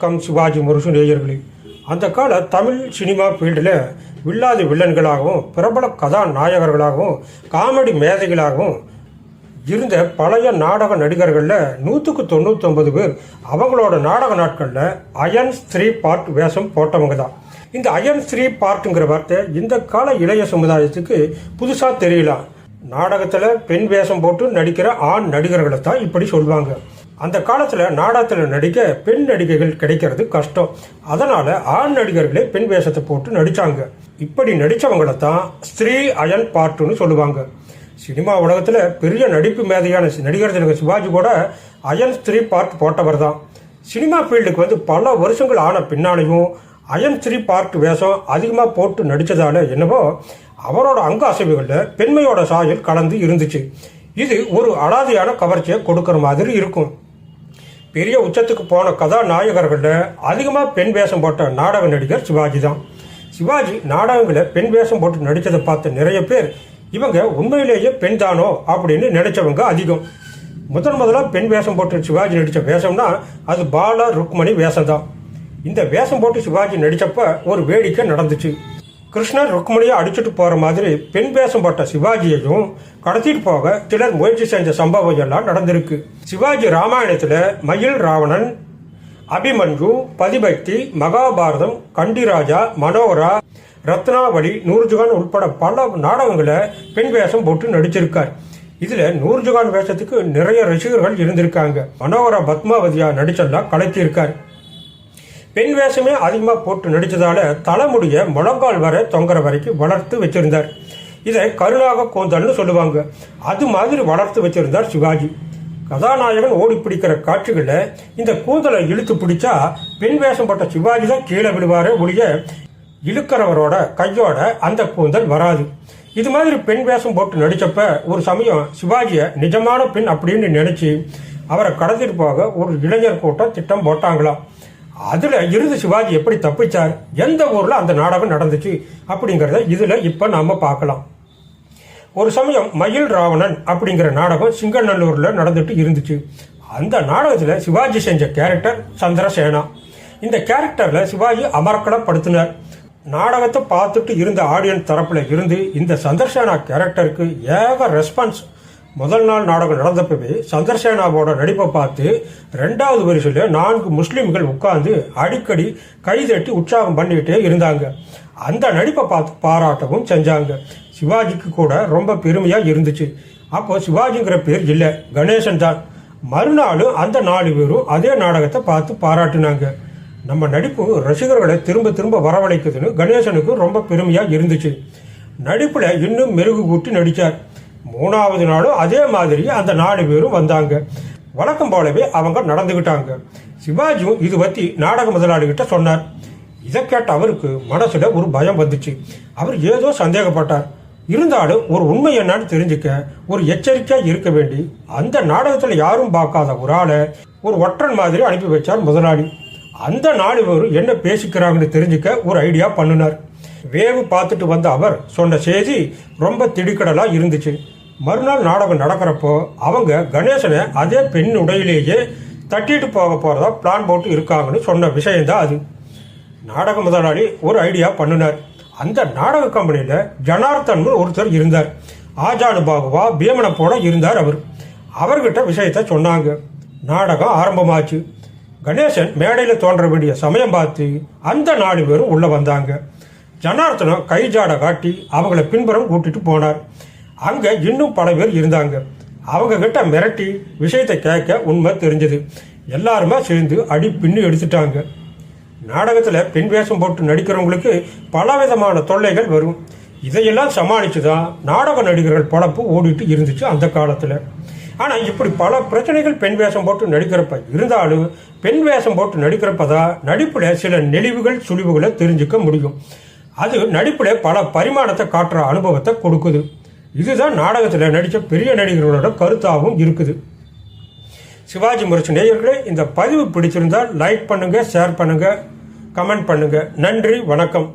வணக்கம் சிவாஜி முருசு நேயர்களே. அந்த கால தமிழ் சினிமா ஃபீல்டில் வில்லாதி வில்லன்களாகவும் பிரபல கதாநாயகர்களாகவும் காமெடி மேதைகளாகவும் இருந்த பழைய நாடக நடிகர்களில் நூற்றுக்கு தொண்ணூற்றொம்பது பேர் அவங்களோட நாடக நாட்களில் அயன் ஸ்ரீ பார்ட் வேஷம் போட்டவங்க தான். இந்த அயன் ஸ்ரீ பார்ட்டுங்கிற வார்த்தை இந்த கால இளைய சமுதாயத்துக்கு புதுசாக தெரியலாம் நாடகத்தில் பெண் வேஷம் போட்டு நடிக்கிற ஆண் நடிகர்களை தான் இப்படி சொல்லுவாங்க அந்த காலத்தில் நாடகத்தில் நடிக்க பெண் நடிகைகள் கிடைக்கிறது கஷ்டம். அதனால் ஆண் நடிகர்களே பெண் வேஷத்தை போட்டு நடித்தாங்க இப்படி நடித்தவங்கள தான் ஸ்ரீ அயன் பார்ட்டுன்னு சொல்லுவாங்க. சினிமா உலகத்தில் பெரிய நடிப்பு மேதையான நடிகர் திலக சிவாஜி கூட அயன் ஸ்ரீ பார்ட் போட்டவர் தான். சினிமா ஃபீல்டுக்கு வந்து பல வருஷங்கள் ஆன பின்னாலையும் அயன் ஸ்ரீ பார்ட் வேஷம் அதிகமாக போட்டு நடித்ததால என்னவோ அவரோட அங்க அசைவுகளில் பெண்மையோட சாயல் கலந்து இருந்துச்சு. இது ஒரு அலாதியான கவர்ச்சியை கொடுக்குற மாதிரி இருக்கும். பெரிய உச்சத்துக்கு போன கதாநாயகர்களில் அதிகமாக பெண் வேஷம் போட்ட நாடக நடிகர் சிவாஜி தான். சிவாஜி நாடகங்களில் பெண் வேஷம் போட்டு நடித்ததை பார்த்த நிறைய பேர் இவங்க உண்மையிலேயே பெண் தானோ? அப்படின்னு நினைச்சவங்க அதிகம். முதன் முதலாக பெண் வேஷம் போட்டு சிவாஜி நடித்த வேஷம்னா அது பாலா ருக்மணி வேஷம் தான் இந்த வேஷம் போட்டு சிவாஜி நடித்தப்ப ஒரு வேடிக்கை நடந்துச்சு. கிருஷ்ணர் ருக்மணியை அடிச்சுட்டு போகிற மாதிரி பெண் வேஷம் போட்ட சிவாஜியையும் கடத்திட்டு போக சிலர் முயற்சி செஞ்ச சம்பவம் எல்லாம் நடந்திருக்கு. சிவாஜி ராமாயணத்தில் மயில் ராவணன் அபிமன்யு பதிபக்தி மகாபாரதம் கண்டிராஜா மனோகரா ரத்னாவளி நூர்ஜுகான் உட்பட பல நாடகங்களை பெண் வேஷம் போட்டு நடிச்சிருக்கார். இதுல நூர்ஜுகான் வேஷத்துக்கு நிறைய ரசிகர்கள் இருந்திருக்காங்க. மனோகரா பத்மாவதியா நடிச்செல்லாம் கலக்கியிருக்கார் பெண் வேஷமே அதிகமாக போட்டு நடித்ததால தலைமுடிய முழங்கால் வரை தொங்குற வரைக்கும் வளர்த்து வச்சிருந்தார். இதை கருணாக கூந்தல்னு சொல்லுவாங்க. அது மாதிரி வளர்த்து வச்சிருந்தார் சிவாஜி. கதாநாயகன் ஓடி பிடிக்கிற காட்சிகளில் இந்த கூந்தலை இழுத்து பிடிச்சா பெண் வேஷம் போட்ட சிவாஜி தான் கீழே விழுவாரே ஒழிய இழுக்கிறவரோட கையோட அந்த கூந்தல் வராது. இது மாதிரி பெண் வேஷம் போட்டு நடிச்சப்ப ஒரு சமயம் சிவாஜியை நிஜமான பெண் அப்படின்னு நினைச்சு அவரை கடத்திட்டு போக ஒரு இளைஞர் கூட்டம் திட்டம் போட்டாங்களாம். அதுல இருந்து சிவாஜி எப்படி தப்பிச்சார்? எந்த ஊர்ல அந்த நாடகம் நடந்துச்சு அப்படிங்கறத இதுல இப்ப நாம பார்க்கலாம். ஒரு சமயம் மயில் ராவணன் அப்படிங்கிற நாடகம் சிங்கநல்லூர்ல நடந்துட்டு இருந்துச்சு. அந்த நாடகத்துல சிவாஜி செஞ்ச கேரக்டர் சந்திரசேனா. இந்த கேரக்டர்ல சிவாஜி அமர்க்கலப்படுத்தினார் நாடகத்தை பார்த்துட்டு இருந்த ஆடியன்ஸ் தரப்புல இருந்து இந்த சந்திரசேனா கேரக்டருக்கு ஏக ரெஸ்பான்ஸ் முதல் நாள் நாடகம் நடந்தப்பவே சந்திரசேனாவோட நடிப்பை பார்த்து ரெண்டாவது வரிசையில் நான்கு முஸ்லீம்கள் உட்கார்ந்து அடிக்கடி கைதட்டி உற்சாகம் பண்ணிக்கிட்டே இருந்தாங்க. அந்த நடிப்பை பார்த்து பாராட்டவும் செஞ்சாங்க. சிவாஜிக்கு கூட ரொம்ப பெருமையாக இருந்துச்சு. அப்போ சிவாஜிங்கிற பேர் இல்லை கணேசன் தான். மறுநாளும் அந்த நாலு பேரும் அதே நாடகத்தை பார்த்து பாராட்டினாங்க. நம்ம நடிப்பு ரசிகர்களை திரும்ப திரும்ப வரவழைக்குதுன்னு கணேசனுக்கு ரொம்ப பெருமையாக இருந்துச்சு. நடிப்பில் இன்னும் மெருகு கூட்டி நடித்தார் மூணாவது நாளும் அதே மாதிரி அந்த நாலு பேரும் வந்தாங்க. வழக்கம் போலவே அவங்க நடந்துக்கிட்டாங்க சிவாஜியும் இது பற்றி நாடக முதலாளிகிட்ட சொன்னார். இதை கேட்ட அவருக்கு மனசுல ஒரு பயம் வந்துச்சு. அவர் ஏதோ சந்தேகப்பட்டார். இருந்தாலும் ஒரு உண்மை என்னன்னு தெரிஞ்சுக்க ஒரு எச்சரிக்கையாக இருக்க வேண்டி அந்த நாடகத்தில் யாரும் பார்க்காத ஒரு ஆளை ஒரு ஒற்றன் மாதிரி அனுப்பி வச்சார் முதலாளி. அந்த நாலு பேரும் என்ன பேசிக்கிறாங்கன்னு தெரிஞ்சுக்க ஒரு ஐடியா பண்ணினார். வேவு பார்த்துட்டு வந்த அவர் சொன்ன செய்தி ரொம்ப திடுக்கடலாக இருந்துச்சு. மறுநாள் நாடகம் நடக்கிறப்போ அவங்க கணேசனை அதே பெண் உடையிலேயே தட்டிட்டு போக போகிறதா பிளான் போட்டு இருக்காங்கன்னு சொன்ன விஷயந்தான் அது. நாடக முதலாளி ஒரு ஐடியா பண்ணினார். அந்த நாடக கம்பெனியில் ஜனார்த்தன் ஒருத்தர் இருந்தார். ஆஜானு பாகுவா பீமனை போல இருந்தார் அவர். அவர்கிட்ட விஷயத்த சொன்னாங்க. நாடகம் ஆரம்பமாச்சு. கணேசன் மேடையில் தோன்ற வேண்டிய சமயம் பார்த்து அந்த நாலு பேரும் உள்ளே வந்தாங்க. ஜனார்த்தனம் கைஜாட காட்டி அவங்கள பின்புறம் கூட்டிட்டு போனார். அங்கே இன்னும் பல பேர் இருந்தாங்க. அவங்க கிட்ட மிரட்டி விஷயத்தை கேட்க உண்மை தெரிஞ்சது. எல்லாருமே சேர்ந்து அடி பின்னு எடுத்துட்டாங்க. நாடகத்தில் பெண் வேஷம் போட்டு நடிக்கிறவங்களுக்கு பலவிதமான தொல்லைகள் வரும். இதையெல்லாம் சமாளித்து தான் நாடக நடிகர்கள் பழப்பு ஓடிட்டு இருந்துச்சு அந்த காலத்தில். ஆனால் இப்படி பல பிரச்சனைகள் பெண் வேஷம் போட்டு நடிக்கிறப்ப இருந்தாலும் பெண் வேஷம் போட்டு நடிக்கிறப்ப தான் நடிப்பில் சில நெளிவுகள் சுழிவுகளை தெரிஞ்சுக்க முடியும். அது நடிப்பில் பல பரிமாணத்தை காட்டுற அனுபவத்தை கொடுக்குது. இதுதான் நாடகத்தில் நடித்த பெரிய நடிகர்களோட கருத்தாகவும் இருக்குது. சிவாஜி முரசு நேயர்களே இந்த பதிவு பிடிச்சிருந்தால் லைக் பண்ணுங்கள் ஷேர் பண்ணுங்கள் கமெண்ட் பண்ணுங்கள் நன்றி வணக்கம்.